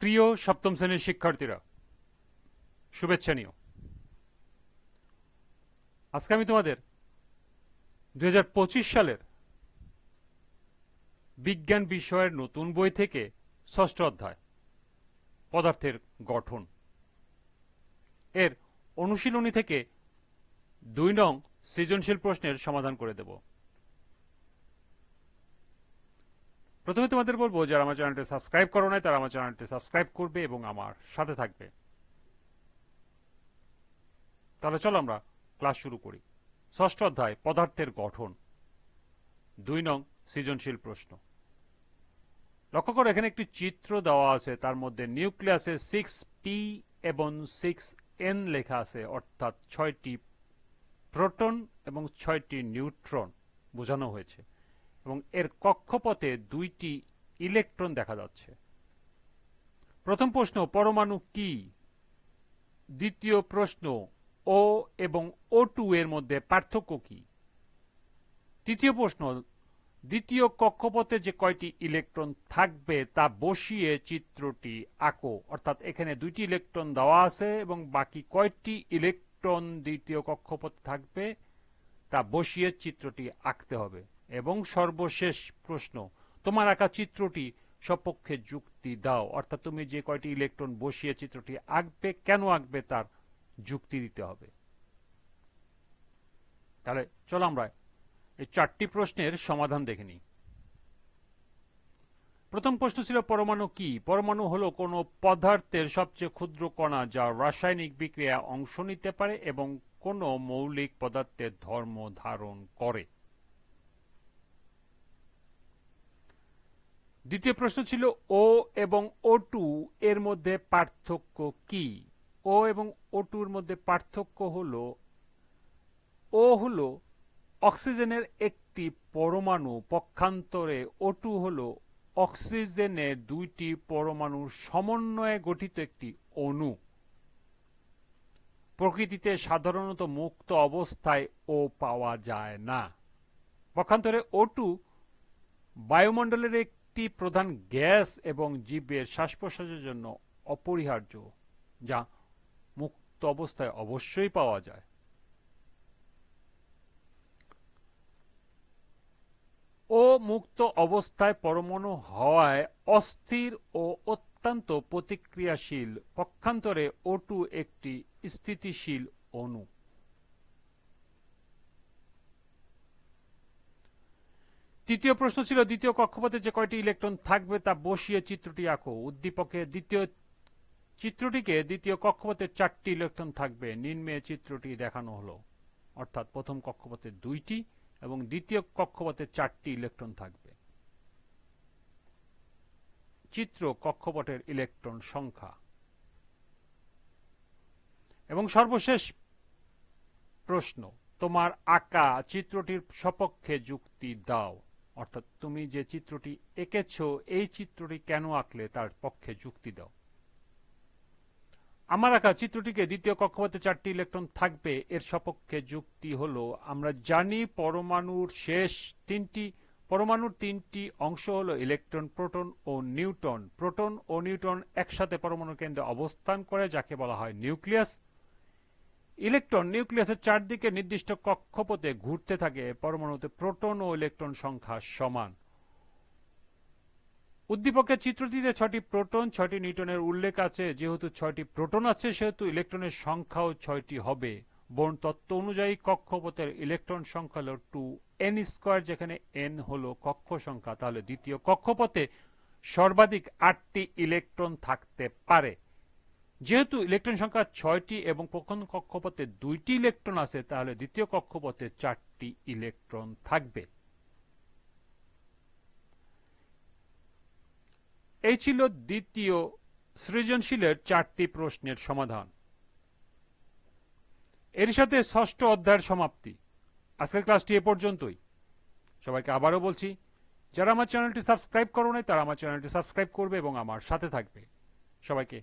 প্রিয় সপ্তম শ্রেণির শিক্ষার্থীরা, শুভেচ্ছা নিও। আজকে আমি তোমাদের দু হাজার পঁচিশ সালের বিজ্ঞান বিষয়ের নতুন বই থেকে ষষ্ঠ অধ্যায়, পদার্থের গঠন। এর অনুশীলনী থেকে দুই নং সৃজনশীল প্রশ্নের সমাধান করে দেব। প্রথমে তোমাদের বলব, যারা আমার চ্যানেলটি সাবস্ক্রাইব করো নাই, তারা আমার চ্যানেলটি সাবস্ক্রাইব করবে এবং আমার সাথে থাকবে। তাহলে চলো আমরা ক্লাস শুরু করি। ষষ্ঠ অধ্যায়, পদার্থের গঠন। দুই নং, সৃজনশীল প্রশ্ন। লক্ষ্য করো, এখানে একটি চিত্র দেওয়া আছে, তার মধ্যে নিউক্লিয়াসে সিক্স পি এবং সিক্স এন লেখা আছে, অর্থাৎ ছয়টি প্রোটন এবং ছয়টি নিউট্রন, বোঝানো হয়েছে। এবং এর কক্ষপথে দুইটি ইলেকট্রন দেখা যাচ্ছে। প্রথম প্রশ্ন, পরমাণু কি? দ্বিতীয় প্রশ্ন ও এবং ও টু এর মধ্যে পার্থক্য কি? তৃতীয় প্রশ্ন, দ্বিতীয় কক্ষপথে যে কয়টি ইলেকট্রন থাকবে তা বসিয়ে চিত্রটি আঁকো। অর্থাৎ এখানে দুইটি ইলেকট্রন দেওয়া আছে এবং বাকি কয়টি ইলেকট্রন দ্বিতীয় কক্ষপথে থাকবে তা বসিয়ে চিত্রটি আঁকতে হবে। এবং সর্বশেষ প্রশ্ন, তোমার আঁকা চিত্রটি সপক্ষে যুক্তি দাও। অর্থাৎ তুমি যে কয়টি ইলেকট্রন বসিয়ে চিত্রটি আঁকবে, কেন আঁকবে তার যুক্তি দিতে হবে। তাহলে চলো আমরা এই চারটি প্রশ্নের সমাধান দেখে নিই। প্রথম প্রশ্ন ছিল, পরমাণু কি? পরমাণু হলো কোনো পদার্থের সবচেয়ে ক্ষুদ্র কণা যা রাসায়নিক বিক্রিয়া অংশ নিতে পারে এবং কোনো মৌলিক পদার্থের ধর্ম ধারণ করে। দ্বিতীয় প্রশ্ন ছিল ও এবং ও টু এর মধ্যে পার্থক্য কি? ও এবং ও টুর মধ্যে পার্থক্য হল ও হল অক্সিজেনের একটি পরমাণু, পক্ষান্তরে ও টু হলো অক্সিজেনের দুইটি পরমাণুর সমন্বয়ে গঠিত একটি অণু। প্রকৃতিতে সাধারণত মুক্ত অবস্থায় ও পাওয়া যায় না। পক্ষান্তরে ও টু বায়ুমণ্ডলের একটি প্রধান গ্যাস এবং জীবের শ্বাস প্রশ্বাসের জন্য অপরিহার্য, যা মুক্ত অবস্থায় অবশ্যই পাওয়া যায়। ও মুক্ত অবস্থায় পরমাণু হওয়ায় অস্থির ও অত্যন্ত প্রতিক্রিয়াশীল, পক্ষান্তরে ও টু একটি স্থিতিশীল অণু। তৃতীয় প্রশ্ন ছিল, দ্বিতীয় কক্ষপথে যে কয়টি ইলেকট্রন থাকবে তা বসিয়ে চিত্রটি আঁকো। উদ্দীপকে দ্বিতীয় চিত্রটিকে দ্বিতীয় কক্ষপথে চারটি ইলেকট্রন থাকবে। নিম্নে চিত্রটি দেখানো হলো। অর্থাৎ প্রথম কক্ষপথে দুইটি এবং দ্বিতীয় কক্ষপথে চারটি ইলেকট্রন থাকবে। চিত্র কক্ষপথের ইলেকট্রন সংখ্যা। এবং সর্বশেষ প্রশ্ন, তোমার আঁকা চিত্রটির সপক্ষে যুক্তি দাও। অর্থাৎ তুমি যে চিত্রটি এঁকেছ, এই চিত্রটি কেন আঁকলে তার পক্ষে যুক্তি দাও। আমার আঁকা চিত্রটিকে দ্বিতীয় কক্ষপথে চারটি ইলেকট্রন থাকবে, এর সপক্ষে যুক্তি হলো, আমরা জানি পরমাণুর শেষ তিনটি, পরমাণুর তিনটি অংশ হলো ইলেকট্রন, প্রোটন ও নিউটন। প্রোটন ও নিউটন একসাথে পরমাণু কেন্দ্রে অবস্থান করে, যাকে বলা হয় নিউক্লিয়াস। ইলেকট্রন নিউক্লিয়াসের চারদিকে নির্দিষ্ট কক্ষপথে ঘুরতে থাকে। পরমাণুতে প্রোটন ও ইলেকট্রন সংখ্যা সমান। উদ্দীপকের চিত্রটিতে ছয়টি প্রোটন, ছয়টি নিউটনের উল্লেখ আছে। যেহেতু ছয়টি প্রোটন আছে, সেহেতু ইলেকট্রনের সংখ্যাও ছয়টি হবে। বর্ণ তত্ত্ব অনুযায়ী কক্ষপথের ইলেকট্রন সংখ্যা হল টু এন স্কোয়ার, যেখানে এন হল কক্ষ সংখ্যা। তাহলে দ্বিতীয় কক্ষপথে সর্বাধিক আটটি ইলেকট্রন থাকতে পারে। যেহেতু ইলেকট্রন সংখ্যা ছয়টি এবং প্রথম কক্ষপথে দুইটি ইলেকট্রন আছে, তাহলে দ্বিতীয় কক্ষপথে চারটি ইলেকট্রন থাকবে। এই ছিল দ্বিতীয় সৃজনশীলের চারটি প্রশ্নের সমাধান। এর সাথে ষষ্ঠ অধ্যায়ের সমাপ্তি। আজকের ক্লাসটি এ পর্যন্তই। সবাইকে আবারও বলছি, যারা আমার চ্যানেলটি সাবস্ক্রাইব করো নাই, তারা আমার চ্যানেলটি সাবস্ক্রাইব করবে এবং আমার সাথে থাকবে। সবাইকে